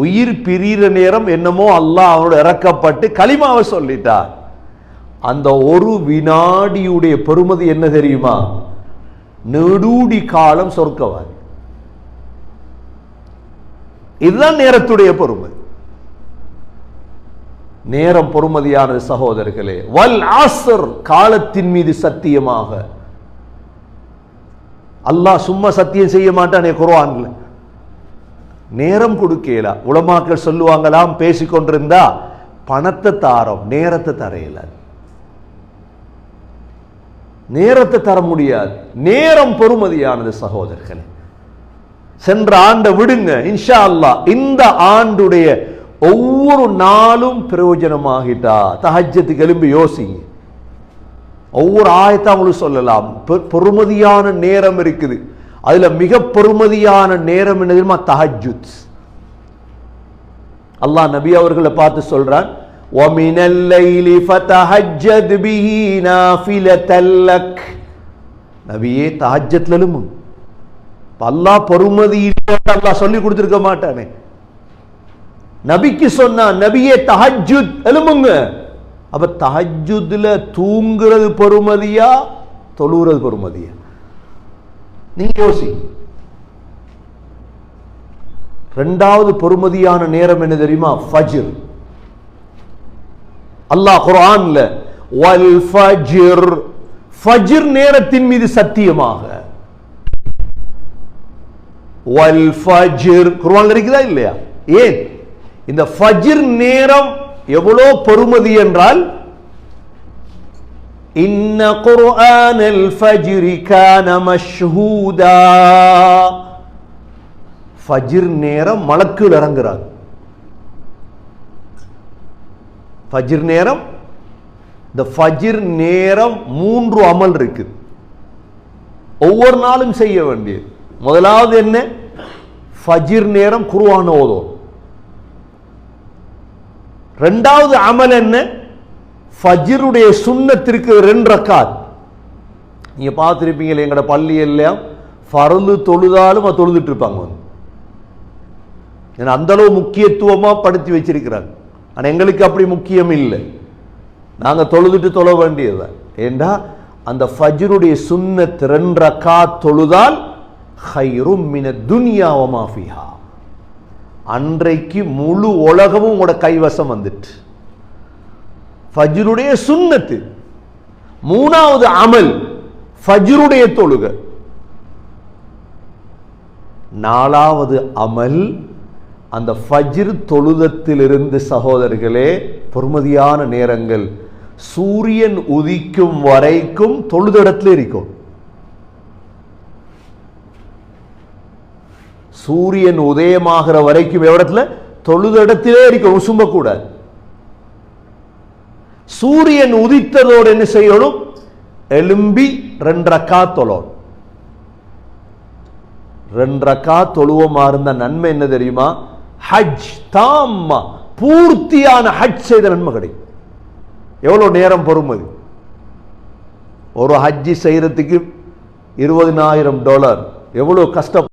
உயிர் பிரிகிற நேரம் என்னமோ அல்லாஹ் அவனோட இறக்கப்பட்டு களிமாவை சொல்லிட்டார் அந்த ஒரு வினாடியுடைய பெருமதி என்ன தெரியுமா? நெடூடி காலம் சொர்க்கவாதி. இதுதான் நேரத்துடைய பொறுமதி நேரம் பொறுமதியானது சகோதரர்களே வல் ஆசர் காலத்தின் மீது சத்தியமாக. அல்லாஹ் சும்மா சத்தியம் செய்ய மாட்டானே குர்ஆன்ல. நேரம் கொடுக்கல. உளமாக்கள் சொல்லுவாங்களாம் பேசிக்கொண்டிருந்தா பணத்தை தாரோம் நேரத்தை தரையில நேரத்தை தர முடியாது. நேரம் பொறுமதியானது சகோதரர்களே. சென்ற ஆண்டை விடுங்க இன்ஷா அல்லாஹ் இந்த ஆண்டுடைய ஒவ்வொரு நாளும் பிரயோஜனமாகிட்டா? தஹஜத்துக்கு எலும்பி யோசிங்க. ஒவ்வொரு ஆயத்தா சொல்லலாம். பொறுமதியான நேரம் இருக்குது. அதுல மிக பொறுமதியான நேரம் என்ன தெரியுமா தஹஜுத் அல்லாஹ் நபி அவர்களை பார்த்து சொல்றான் وَمِنَ اللَّيْلِ فَتَهَجَّدْ بِهِ نَافِلَةً لَكَ நபியே தஹஜ்ஜத்ல எழும்புங்க இப்ப அல்லாஹ் பொறுமதி இல்லைன்னு அல்லாஹ் சொல்லி கொடுத்திருக்க மாட்டானே நபிக்கு சொன்னா நபியே தஹஜ்ஜுத் எழும்புங்க அப்ப தஹஜ்ஜுத்ல தூங்குறது பொறுமதியா தொழுகிறது பொறுமதியா நீங்க யோசி. ரெண்டாவது பொறுமதியான நேரம் என்ன தெரியுமா? ஃபஜ்ர். அல்லாஹ் குர்ஆன்ல வல் ஃபஜ்ர். ஃபஜ்ர் நேரத்தின் மீது சத்தியமாக. வல் ஃபஜ்ர். குர்ஆன்ல இருக்குதா இல்லையா? ஏன்? இந்த ஃபஜ்ர் நேரம் எவ்வளோ பொறுமதி என்றால் إن قرآن الفجر كان مشهودا. ஃபஜிர் நேரம் மலக்குகள் இறங்குறாங்க. ஃபஜிர் நேரம் இந்த ஃபஜிர் நேரம் மூன்று அமல் இருக்கு. ஒவ்வொரு நாளும் செய்ய வேண்டியது. முதலாவது என்ன? ஃபஜிர் நேரம் குருவான ஓதும். ரெண்டாவது அமல் என்ன? ஃபஜ்ருடைய சுண்ணத்திற்கு ரெண்டு ரக்காத். நீங்கள் பார்த்துருப்பீங்களே எங்களோட பள்ளி எல்லாம் ஃபர்லு தொழுதாலும் அது தொழுதுட்டு இருப்பாங்க வந்து. ஏன்னா அந்தளவு முக்கியத்துவமாக படுத்தி வச்சிருக்கிறாங்க. ஆனால் எங்களுக்கு அப்படி முக்கியம் இல்லை. நாங்கள் தொழுதுட்டு தொழ வேண்டியதுதான். ஏண்டா அந்த ஃபஜ்ருடைய சுன்னத் ரெண்டு ரக்கா தொழுதால் ஹைரும் மின துன்யா அன்றைக்கு முழு உலகமும் உங்களோட கைவசம் வந்துட்டு. ஃபஜ்ருடைய சுண்ணத்து. மூணாவது அமல் ஃபஜ்ருடைய தொழுக. நாலாவது அமல் அந்த ஃபஜ்ர் தொழுதத்திலிருந்து சகோதரர்களே பொறுமதியான நேரங்கள். சூரியன் உதிக்கும் வரைக்கும் தொழுதடத்துல இருக்கும். சூரியன் உதயமாகிற வரைக்கும் எவ்வளத்துல தொழுத இடத்திலே இருக்கும் உசும்பக்கூடாது சூரியன் உதித்ததோடு என்ன செய்யணும்? எலும்பி ரெண்டரக்கா தொழும் ரெண்டரக்கா தொழுவமா இருந்த நன்மை என்ன தெரியுமா? ஹஜ் தாம்மா. பூர்த்தியான ஹஜ் செய்த நன்மை கிடைக்கும். எவ்வளவு நேரம் பொறுமது ஒரு ஹஜ்ஜி செய்யறதுக்கு இருபதினாயிரம் டாலர். எவ்வளவு கஷ்டம்?